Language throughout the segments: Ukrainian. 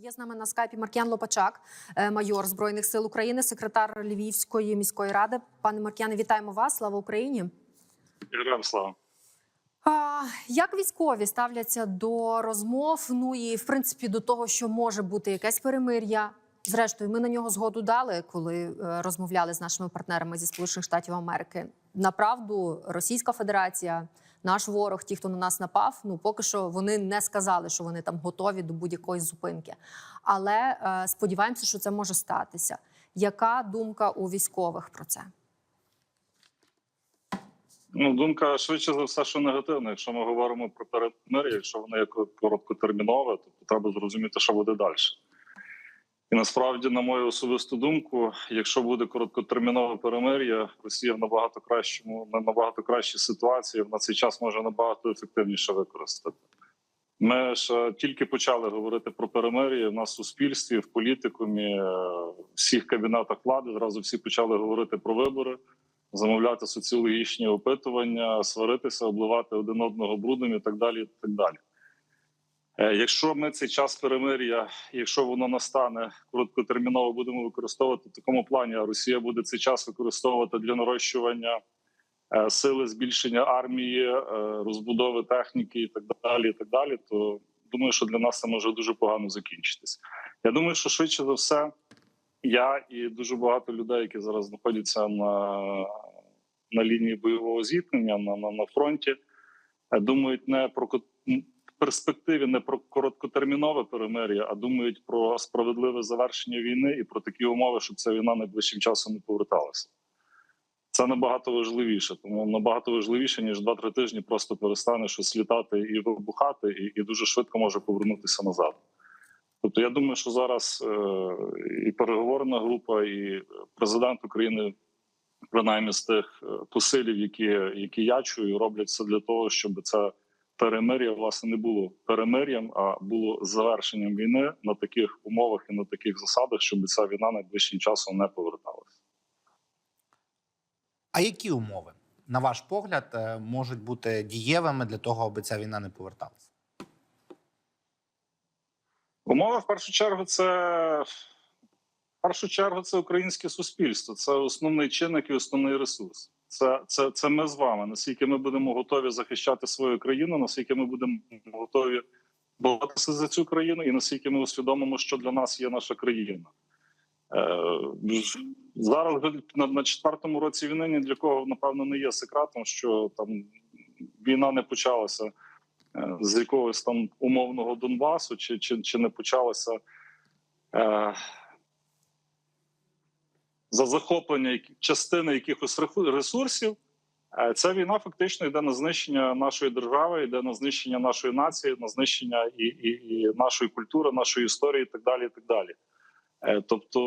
Є з нами на скайпі Маркіян Лопачак, е, майор збройних сил України, секретар Львівської міської ради. Пане Маркіяне, вітаємо вас! Слава Україні! Героям слава. Як військові ставляться до розмов? Ну і в принципі до того, що може бути якесь перемир'я. Зрештою, ми на нього згоду дали, коли е, розмовляли з нашими партнерами зі Сполучених Штатів Америки. Направду, Російська Федерація, наш ворог, ті, хто на нас напав, ну поки що вони не сказали, що вони там готові до будь-якої зупинки. Але е, сподіваємося, що це може статися. Яка думка у військових про це? Ну, думка швидше за все, що негативна. Якщо ми говоримо про перемир'я, якщо воно є короткотермінове, то треба зрозуміти, що буде далі. І насправді, на мою особисту думку, якщо буде короткотермінове перемир'я, Росія в набагато кращому, на набагато кращій ситуації на цей час може набагато ефективніше використати. Ми ж тільки почали говорити про перемир'я. В нас в суспільстві, в політикумі, е, в всіх кабінетах влади зразу всі почали говорити про вибори замовляти соціологічні опитування, сваритися, обливати один одного брудом і так далі. І так далі. Е, Якщо ми цей час перемир'я, якщо воно настане короткотерміново, будемо використовувати в такому плані, а Росія буде цей час використовувати для нарощування е, сили, збільшення армії, е, розбудови техніки і так далі. І так далі, то думаю, що для нас це може дуже погано закінчитись. Я думаю, що швидше за все я і дуже багато людей, які зараз знаходяться на на лінії бойового зіткнення на, на, на фронті, думають не про перспективі не про короткотермінове перемир'я, а думають про справедливе завершення війни і про такі умови, щоб ця війна найближчим часом не поверталася. Це набагато важливіше, тому набагато важливіше ніж 2-3 тижні просто перестане щось літати і вибухати, і, і дуже швидко може повернутися назад. Тобто, я думаю, що зараз е, і переговорна група, і президент України, принаймні з тих е, посилів, які, які я чую, роблять все для того, щоб це перемир'я власне не було перемир'ям, а було завершенням війни на таких умовах і на таких засадах, щоб ця війна найближчим часом не поверталася. А які умови, на ваш погляд, е, можуть бути дієвими для того, аби ця війна не поверталася? Умова в першу чергу це в першу чергу це українське суспільство. Це основний чинник і основний ресурс. Це, це, це ми з вами. Наскільки ми будемо готові захищати свою країну, наскільки ми будемо готові боротися за цю країну, і наскільки ми усвідомимо, що для нас є наша країна. Е, зараз на, четвертому році війни ні для кого напевно не є секретом, що там війна не почалася е, з якогось там умовного Донбасу, чи, чи, чи не почалася е, за захоплення частини якихось ресурсів. Е, Ця війна фактично йде на знищення нашої держави, йде на знищення нашої нації, на знищення і, і, і нашої культури, нашої історії, і так далі. І так далі. Е, Тобто,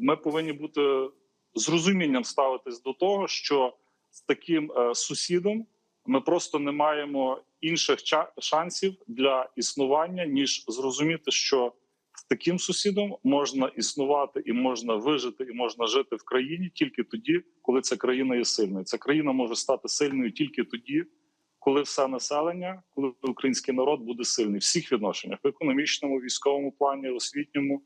ми повинні бути з розумінням ставитись до того, що з таким е, сусідом ми просто не маємо інших шансів для існування, ніж зрозуміти, що з таким сусідом можна існувати і можна вижити, і можна жити в країні тільки тоді, коли ця країна є сильною. Ця країна може стати сильною тільки тоді, коли все населення, коли український народ буде сильний в всіх відношеннях в економічному, військовому плані, освітньому.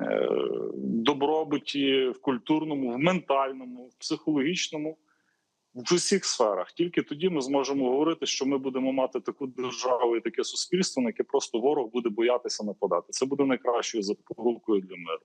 е, Добробуті, в культурному, в ментальному, в психологічному, в усіх сферах. Тільки тоді ми зможемо говорити, що ми будемо мати таку державу і таке суспільство, на яке просто ворог буде боятися нападати. Це буде найкращою запорукою для миру.